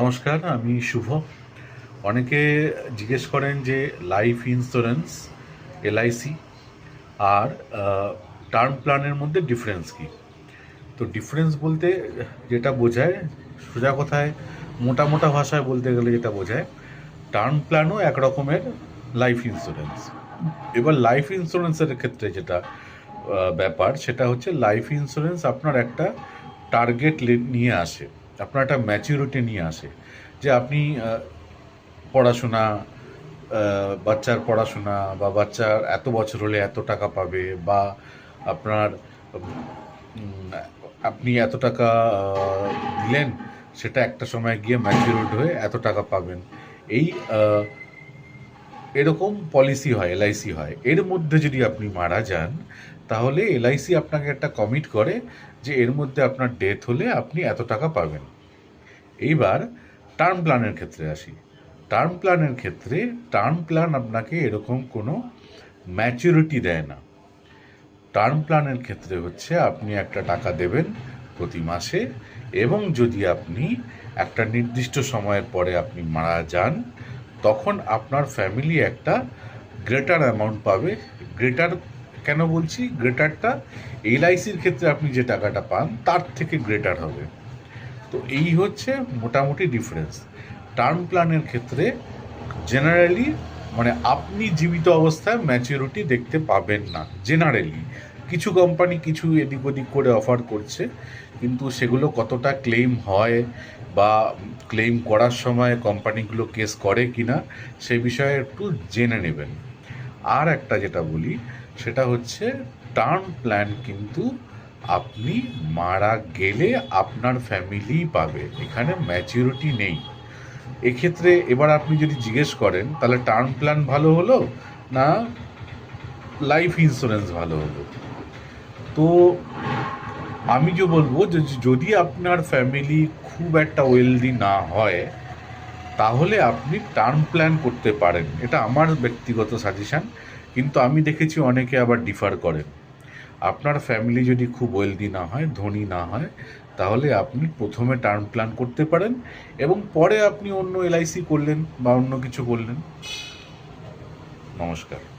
নমস্কার, আমি শুভ। অনেকে জিজ্ঞেস করেন যে লাইফ ইন্স্যুরেন্স এলআইসি আর টার্ম প্ল্যানের মধ্যে ডিফারেন্স কী? তো ডিফারেন্স বলতে যেটা বোঝায়, সোজা কথায়, মোটা মোটা ভাষায় বলতে গেলে যেটা বোঝায় টার্ম প্ল্যানও এক রকমের লাইফ ইন্স্যুরেন্স এবার লাইফ ইন্স্যুরেন্সের ক্ষেত্রে যেটা ব্যাপার, সেটা হচ্ছে লাইফ ইন্স্যুরেন্স আপনার একটা টার্গেট নিয়ে আসে। আপনার একটা ম্যাচিউরিটি নিয়ে আসে। যে আপনি পড়াশোনা বাচ্চার পড়াশোনা বা বাচ্চার এত বছর হলে এত টাকা পাবে বা আপনার আপনি এত টাকা দিলেন, সেটা একটা সময় গিয়ে ম্যাচিউরড হয়ে এত টাকা পাবেন। এই এরকম পলিসি হয় এলআইসি হয়। এর মধ্যে যদি আপনি মারা যান তাহলে এলআইসি আপনাকে একটা কমিট করে যে এর মধ্যে আপনার ডেথ হলে আপনি এত টাকা পাবেন। এইবার টার্ম প্ল্যানের ক্ষেত্রে আসি। টার্ম প্ল্যানের ক্ষেত্রে টার্ম প্ল্যান আপনাকে এরকম কোনো ম্যাচুরিটি দেয় না। টার্ম প্ল্যানের ক্ষেত্রে হচ্ছে আপনি একটা টাকা দেবেন প্রতি মাসে এবং যদি আপনি একটা নির্দিষ্ট সময়ের পরে আপনি মারা যান, তখন আপনার ফ্যামিলি একটা গ্রেটার অ্যামাউন্ট পাবে গ্রেটার কেন বলছি? গ্রেটারটা এলআইসির ক্ষেত্রে আপনি যে টাকাটা পান, তার থেকে গ্রেটার হবে। তো এই হচ্ছে মোটামুটি ডিফারেন্স টার্ম প্ল্যানের ক্ষেত্রে জেনারেলি মানে আপনি জীবিত অবস্থায় ম্যাচিউরিটি দেখতে পাবেন না জেনারেলি কিছু কোম্পানি কিছু এদিক ওদিক করে অফার করছে, কিন্তু সেগুলো কতটা ক্লেম হয় বা ক্লেম করার সময় কোম্পানিগুলো কেস করে কিনা, সে বিষয়ে একটু জেনে নেবেন। আর একটা যেটা বলি সেটা হচ্ছে টার্ম প্ল্যান কিন্তু আপনি মারা গেলে আপনার ফ্যামিলি পাবে, এখানে ম্যাচিউরিটি নেই। এক্ষেত্রে এবার আপনি যদি জিজ্ঞেস করেন, তাহলে টার্ম প্ল্যান ভালো হলো না লাইফ ইন্স্যুরেন্স ভালো হলো? তো আমি যে বলব যে যদি আপনার ফ্যামিলি খুব একটা ওয়েলদি না হয়, তাহলে আপনি টার্ম প্ল্যান করতে পারেন। এটা আমার ব্যক্তিগত সাজেশান কিন্তু আমি দেখেছি অনেকে আবার ডিফার করেন। আপনার ফ্যামিলি যদি খুব ওয়েলদি না হয়, ধনী না হয়, তাহলে আপনি প্রথমে টার্ম প্ল্যান করতে পারেন এবং পরে আপনি অন্য এলআইসি করলেন বা অন্য কিছু করলেন। নমস্কার।